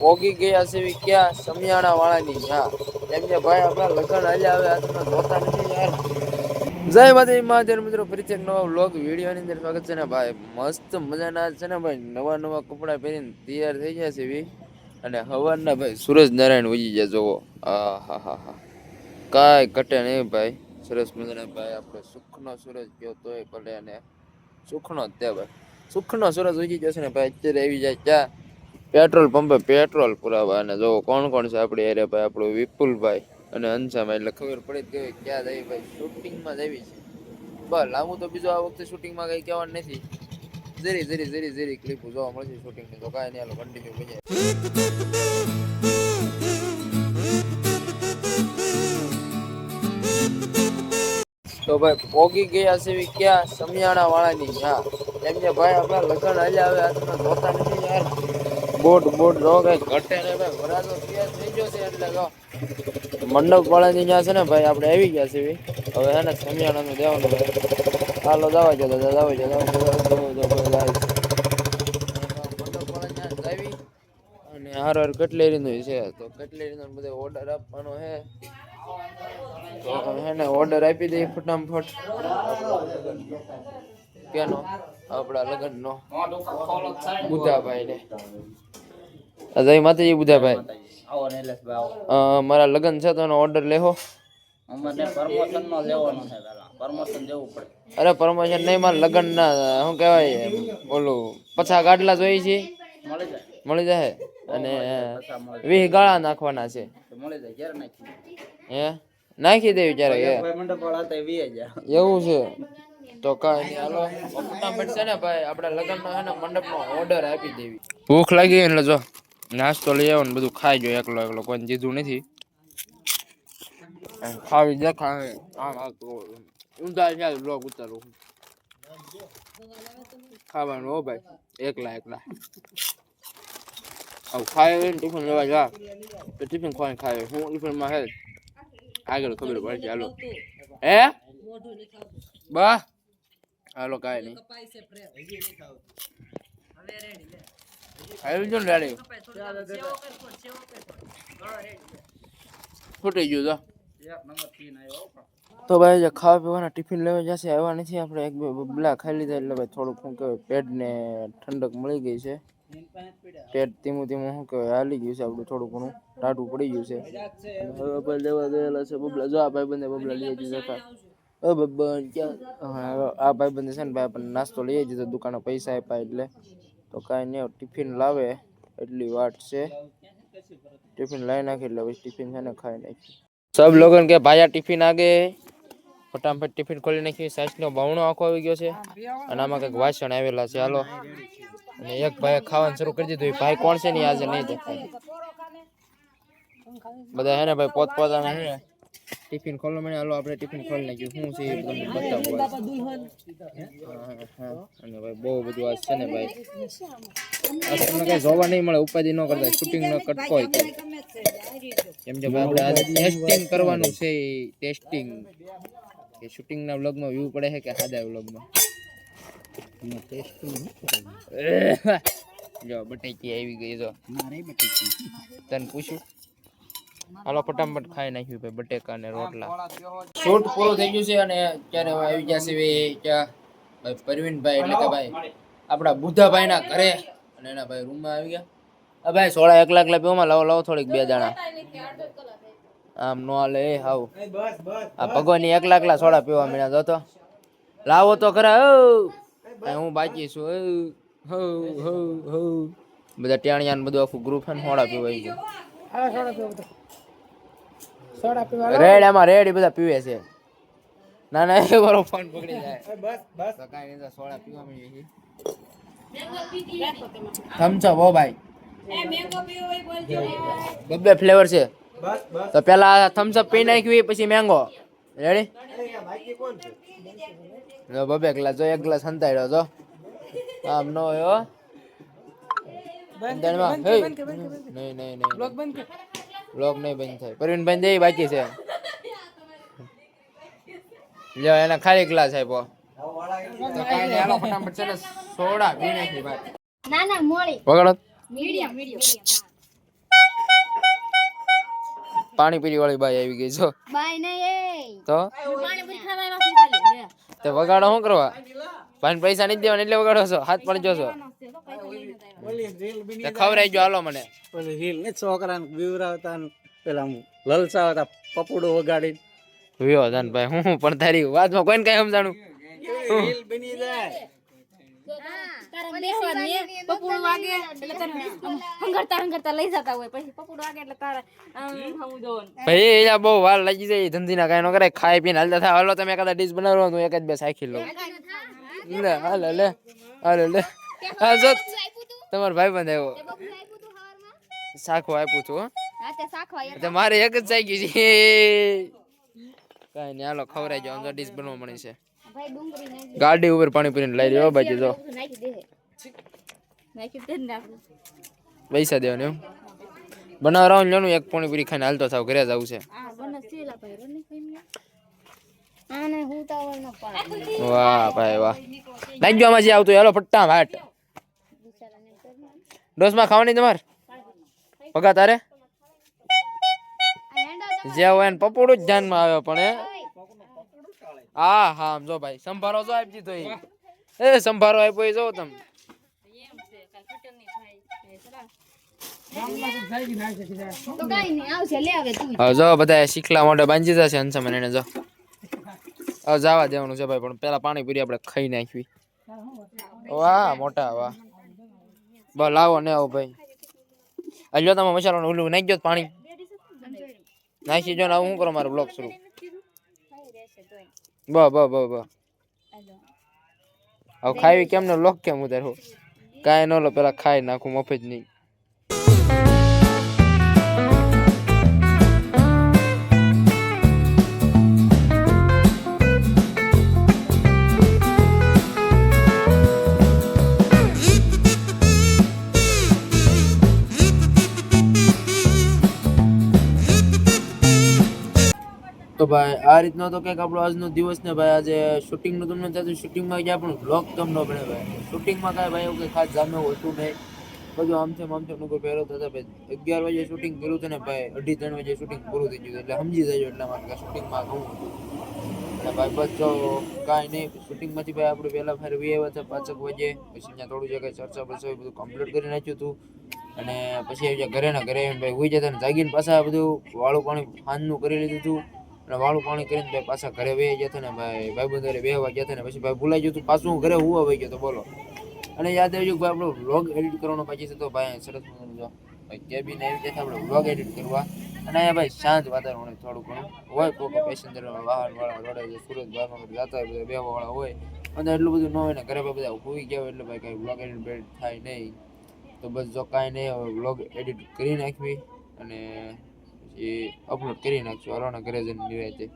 પોગી ગયા છે ક્યાં? સમિયાણા વાળાની હા એમ ભાઈ, આપણા લગ્ન હાલ્યા આવે આ જોતા નથી યાર. જય માતાજી મહાદેવ મિત્રો, ફરીથી એક નવા વ્લોગ વિડીયોની અંદર સ્વાગત છે ને ભાઈ, મસ્ત મજાના છે ને ભાઈ, નવા નવા કપડાં પહેરીને તૈયાર થઈ ગયા છે એવી અને હવાના ભાઈ, સૂરજ નારાયણ ઉજી ગયા જોવો આ હા હા હા કાંઈ કટે નહીં ભાઈ. સરસ મજાના ભાઈ, આપણે સુખનો સૂરજ ગયો તોય ભલે અને સુખનો જ તે ભાઈ. સુખનો સૂરજ ઉગી જશે ને ભાઈ, અત્યારે આવી જાય ક્યાં પેટ્રોલ પંપે પેટ્રોલ પુરાવા અને જો કોણ કોણ છે આપણી એરે ભાઈ? આપણું વિપુલભાઈ અને અંશામાં એટલે ખબર પડી ગઈ ક્યાં જઈ ભાઈ? શૂટિંગમાં જવી છે. બસ, લાંબુ તો બીજો આ વખતે શૂટિંગમાં કંઈ કહેવાનું નથી. જરી જરી જરી જરી ક્લિપ જોવા મળશે શૂટિંગની તો કાંઈ નહીં કન્ટિન્યુ બની તો ભાઈ, પોગી ગયા છે ક્યાં? સમિયાણા વાળાની હા. એમ કે ભાઈ, આપણા લગ્ન હાલ્યા આવે આ જોતા નથી. બોટ બોટ જો કઈ ઘટે ને ભાઈ વરાજો તૈયાર થઈ ગયો છે એટલે જો. મંડપ વાળાની જ્યાં છે ને ભાઈ આપણે આવી ગયા છે હવે હે ને સમિયાણાનું દેવાનું ભાઈ હાલો જવા જો દાદા દવા જો દવા જો દવા જો મંડપ વાળા ત્યાં જાવી અને હાર હાર કટલેરીનું છે. તો કટલેરીનો બધે ઓર્ડર આપવાનો છે. તો હે ને ઓર્ડર આપી દઈએ ફટાફટ. કેનો? આપણા લગ્નનો. બુધાભાઈ ને જય માતાજી બુધાભાઈ ભાઈ મારા લગ્ન છે તો એનો ઓર્ડર લેહો. અમારે પ્રમોશન નો લેવાનો છે પેલા. પ્રમોશન દેવું પડે. અરે પ્રમોશન નહીં મારા લગ્ન ના શું કહેવાય ઓલું પછા ગાડલા જોઈએ છે. મળી જાય. અને વીસ ગાળા નાખવાના છે. જાય મળી જાય ક્યારે નાખી હે? નાખી દેવી ક્યારે એ ભાઈ મંડપ વાળા તો વી જાય એવું છે. તો કાંઈ નહીં હાલો. ફટાફટ છે ને ભાઈ આપણે લગ્નનો છે ને મંડપનો ઓર્ડર આપી દેવી. ભૂખ લાગી એટલે જો. નાસ્તો લઈ આવો ને બધું ખાઈ ગયો એકલો એકલો, કોઈને દીધું નથી. ખાવી દેખાય, આમ આ તો ઊંધા છે બ્લોગ ઉતારું ખાવાનું હો ભાઈ, એકલા એકલા. આવું ને ટિફિન લેવા જા. તો ટિફિન ખોઈને ખાય. હું ટિફિનમાં હે આગળ ખબર પડશે હાલો. હે? બા? હાલો કાંઈ નહીં. આવી જો ને રેડી ફૂટી ગયું તો. આવ્યો તો ભાઈ, જે ખાવા પીવાના ટિફિન લેવા જશે, આવ્યા નથી. આપણે એક બે બબલા ખાઈ લીધા એટલે ભાઈ થોડુંક શું કહેવાય, પેટને ઠંડક મળી ગઈ છે. પેટ ધીમું ધીમું શું કહેવાય, હાલી ગયું છે આપણું થોડું ઘણું. ટાટું પડી ગયું છે. હવે ભાઈ લેવા ગયેલા છે બબલા. જો આ ભાઈ બંને બબલા લઈ જતા હતા. ક્યાં? આ ભાઈ બંધ છે ને ભાઈ, આપણને નાસ્તો લઈ જતો દુકાને પૈસા આપ્યા એટલે. તો કાંઈ નહીં ટિફિન લાવે, એટલી વાટ છે. ટિફિન લાવી નાખી એટલે ટિફિન છે ને ખાઈ નાખી સબ લોકોને કે ભાયા ટિફિન આગે? ફટાફટ ટિફિન ખોલી નાખી સાસનો બાવણો આખો આવી ગયો છે. અને આમાં કંઈક વાસણ આવેલા છે, હાલો. અને એક ભાઈ ખાવાનું શરૂ કરી દીધું ભાઈ કોણ છે ને આજે નહીં દેખાય. બધા હે ને ભાઈ પોત પોતાના હે? ટિફિન ખોલો. મને હાલો આપણે ટિફિન ખોલી નાખ્યું શું છે એ તમને બતાવું. અને ભાઈ બહુ બધું આજ છે ને ભાઈ. આજ તમને કઈ જોવા નહીં મળે ઉપાધિ ન કરતા શૂટિંગ ન કરતો હોય કેમ કે ભાઈ આપણે આજે ટેસ્ટિંગ કરવાનું છે ટેસ્ટિંગ કે શૂટિંગ ના વ્લોગમાં વ્યૂ પડે છે કે સાદા વ્લોગમાં? જો બટેકી આવી ગઈ જો. તને પૂછ્યું? હાલો ફટાફટ ખાઈ નાખ્યું ભાઈ બટેકા ને રોટલા. શૂટ પૂરો થઈ ગયું છે અને અત્યારે હવે આવી ગયા છે ભાઈ ક્યાં? પરવીનભાઈ એટલે કે ભાઈ આપણા બુદ્ધાભાઈ ના ઘરે અને એના ભાઈ રૂમમાં આવી ગયા. આ ભાઈ સોળા એક લાખ પીવામાં લાવો લાવો થોડીક બે દાણા. આમ નો હાલે એ હાવ. આ ભગવાનની એકલા એકલા સોડા પીવા મળ્યા જો લાવો તો ખરા હો હું બાકી છું હો હો હો હો બધા ટેણિયા ને બધું આખું ગ્રુપ હે ને સોડા આવી ગયું. રેડ આમાં રેડ એ બધા પીવે છે. ના ના એ બરો ફોન પકડી જાય. તો કાંઈ નહીં તો સોડા પીવા હો ભાઈ. બબ્બે ફ્લેવર છે. તો પેલા થમ્સઅપ પી નાખ્યું પછી મેંગો રેડી બબે ગ્લાસ જો એક ગ્લાસ સંતાડ્યો જો. આમ નો હો. નહીં નહીં નહીં. બ્લોગ નહીં બંધ થાય. પ્રવીણભાઈ જઈ બાકી છે. લ્યો એના ખાલી ગ્લાસ આપ્યો. પાણી પીરી વાળી બાઈ આવી ગઈ છો બાઈ તો? પાણી તો વગાડો શું કરવા? ભાઈને પૈસા નથી દેવાના એટલે વગાડો છો. હાથ પણ જોશો. તે ગયો હાલો મને. ઓલી રીલ ને છોકરાને બીવરાવતા પેલા આમ લલચાવતા પપડું વગાડી વિયો ધન ભાઈ હું હું પણ તારી વાતમાં કોઈને કઈ સમજાણું? રીલ બની જાય? તારે બેહવા પપુડું વાગે એટલે તને હંગરતા હંગરતા લઈ જતા હોય. પછી પપુડું વાગે એટલે તારે આમ હમું ભાઈ અહીંયા બહુ વાર લાગી જાય. ધંધીના કાંઈ ન કરે ખાઈ પીને હાલતા થાય હાલો તમે કદાચ ડીશ બનાવો તો એક જ બે સાખી લો. લે હાલો લે. હાલો લે. હા જો તમારો ભાઈ બંધ આવ્યો સાખું આપ્યું છું મારે એક જ સાખી છે. કઈ નહીં હાલો ખવડાઈ જાઓ અંદર ડીશ બનવા મળી છે. ગાડી ઉપર પાણી પીને લઈ લેવા બાજુ જો ને પૈસા દેવાને એમ. બનાવ રહો લેવાનું એક પાણી પૂરી ખાઈને હાલતો થાવ ઘરે જવું છે આ બને સેલા ભાઈ રને કઈ આને હું વાહ ભાઈ વાહ. નાખજો આમાં જે આવતું હેલો ફટ્ટા હાટ ડોસમાં ખાવાની તમારે? પગા તારે? જે હોય એને પપોડું જ ધ્યાનમાં આવે પણ હા હા જો ભાઈ સંભારો જો આપી તો એ. સંભારો આપ્યો એ જો તમે. જો બધા શીખલા મોઢે બાંધી જશે હંસમન એને જો. જવા દેવાનું છે ભાઈ, પણ પેલા પાણી પૂરી આપણે ખાઈ નાખવી. વાહ, મોટા, વાહ. બસ, લાવો ને આવો ભાઈ. આ લ્યો તમે મસાલો ઓલું નાખી દો પાણી. નાખી જો ને આવું શું કરો મારો બ્લોગ શરૂ? બ બ બ બ હવે ખાવી કેમ ને લોક કેમ ઉતારો કાંઈ ન લો, પેલા ખાઈ નાખું, મફત નહીં ભાઈ, આ રીતનો તો કંઈક આપણો આજનો દિવસ ને ભાઈ, આજે શૂટિંગનું તમને થતું શૂટિંગમાં ગયા પણ બ્લોગ તમને બને ભાઈ. શૂટિંગમાં કાંઈ ભાઈ એવું કંઈ ખાસ જામ્યું હોતું નહીં. બધું આમ છે નુકર પહેરો થતા ભાઈ. અગિયાર વાગે શૂટિંગ કર્યું હતું ને ભાઈ, અઢી ત્રણ વાગે શૂટિંગ પૂરું થઈ ગયું. એટલે સમજી જજો એટલા માટે શૂટિંગમાં ઘણું અને ભાઈ, બસ જો કાંઈ નહીં શૂટિંગમાંથી ભાઈ આપણે પહેલાં ફેરવી આવ્યા હતા પાંચક વાગે. પછી અહીંયા થોડું જગ્યાએ ચર્ચા બરચા બધું કમ્પ્લીટ કરી નાખ્યું હતું. અને પછી આવી ઘરે ઘરે ભાઈ હોઈ જતા ને જાગીને પાછા બધું વાળું પાણી ફાનનું કરી લીધું હતું. અને વાળું પાણી કરીને ભાઈ પાછા ઘરે વહી ગયા હતા ને ભાઈ ભાઈ બંધ બેહવા ગયા હતા ને પછી ભાઈ ભૂલાઈ ગયું હતું, પાછું ઘરે હુવા વહી ગયો તો બોલો. અને યાદ આવી ગયું ભાઈ આપણો વ્લોગ એડિટ કરવાનો બાકી છે તો ભાઈ સરસ મજાનું ભાઈ કેબિન આવી જતા આપણે વ્લોગ એડિટ કરવા. અને અહીંયા ભાઈ શાંત વાતાવરણ થોડું ઘણું. હોય કોઈ પેસેન્જર વાહન વાળા રોડે સુરત બહારમાં જતા હોય, બધા વાળા હોય. અને એટલું બધું ન હોય ને ઘરે બધા ભૂઈ ગયા હોય એટલે ભાઈ કાંઈ વ્લોગ એડિટ બેડ થાય નહીં. તો બસ જો કાંઈ નહીં, હવે વ્લોગ એડિટ કરી નાખવી. અને પછી અપલોડ કરી નાખશું. હરવાના ઘરે જઈને નિરાયતે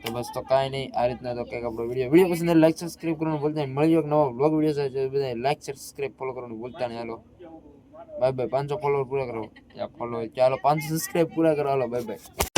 તો બસ તો કાંઈ નહીં, આ રીતના તો કંઈક આપણો વીડિયો વીડિયો પસંદ લાઈક સબસ્ક્રાઈબ કરવાનું ભૂલતા નહીં. મળ્યો એક નવો બ્લોગ વીડિયો સાથે. બધા લાઈક સબસ્ક્રાઈબ ફોલો કરવાનું ભૂલતા નહીં. હાલો. Bye bye. પાંચસો ફોલોવર પૂરા કરો. યા ફોલો ચાલો, પાંચસો સબસ્ક્રાઈબ પૂરા કરો. હાલો, બાય બાય.